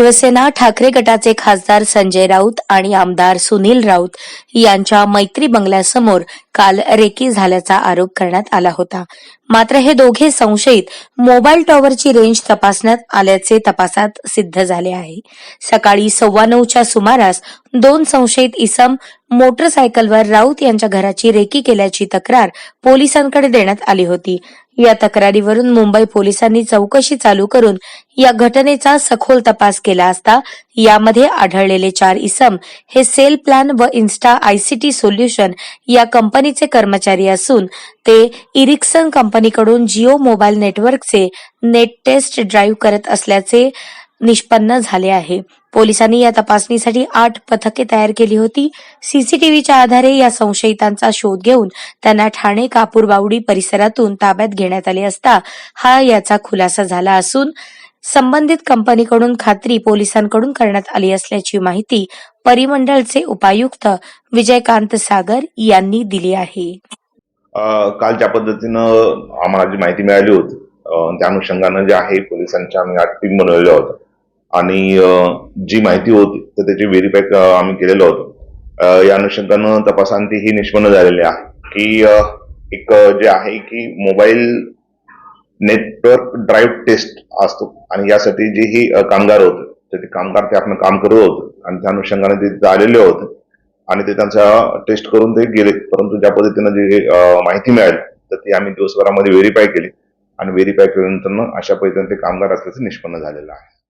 शिवसेना ठाकरे गटाचे खासदार संजय राऊत आणि आमदार सुनील राऊत यांच्या मैत्री बंगल्यासमोर काल रेकी झाल्याचा आरोप करण्यात आला होता. मात्र हे दोघे संशयित मोबाईल टॉवरची रेंज तपासण्यात आल्याचे तपासात सिद्ध झाले आहे. सकाळी सव्वा नऊच्या सुमारास दोन संशयित इसम मोटरसायकलवर राऊत यांच्या घराची रेकी केल्याची तक्रार पोलिसांकडे देण्यात आली होती. या तक्रारीवरून मुंबई पोलिसांनी चौकशी चालू करून या घटनेचा सखोल तपास केला असता यामध्ये आढळलेले चार इसम हे सेल प्लॅन व इन्स्टा आयसीटी सोल्युशन या कंपनी कंपनीचे कर्मचारी असून ते इरिक्सन कंपनीकडून जिओ मोबाईल नेटवर्कचे नेट टेस्ट ड्राईव्ह करत असल्याचे निष्पन्न झाले आहे. पोलिसांनी या तपासणीसाठी आठ पथके तयार केली होती. सीसीटीव्हीच्या आधारे या संशयितांचा शोध घेऊन त्यांना ठाणे कापूरबावडी परिसरातून ताब्यात घेण्यात आले असता हा याचा खुलासा झाला असून संबंधित कंपनीकडून खात्री पोलिसांकडून करण्यात आली असल्याची माहिती परिमंडळचे उपायुक्त विजयकांत सागर यांनी दिली आहे. काल ज्या पद्धतीनं आम्हाला जी माहिती मिळाली होती त्या अनुषंगानं जे आहे पोलिसांच्या आम्ही आठ टीम बनवलेल्या होत्या. आणि जी माहिती होती तर त्याची व्हेरीफाय आम्ही केलेलं होतं. या अनुषंगानं तपासांती ही निष्पन्न झालेली आहे की एक जे आहे की मोबाईल नेटवर्क ड्राईव्ह टेस्ट असतो. आणि यासाठी जे ही कामगार होते तर ते कामगार ते आपण काम करत होते. आणि त्या अनुषंगाने ते तिथे आलेले होते. आणि ते त्यांचा टेस्ट करून ते गेले. परंतु ज्या पद्धतीनं जे माहिती मिळाली तर ती आम्ही दिवसभरामध्ये व्हेरीफाय केली. आणि व्हेरीफाय केल्यानंतर अशा पद्धतीने ते कामगार असल्याचं निष्पन्न झालेलं आहे.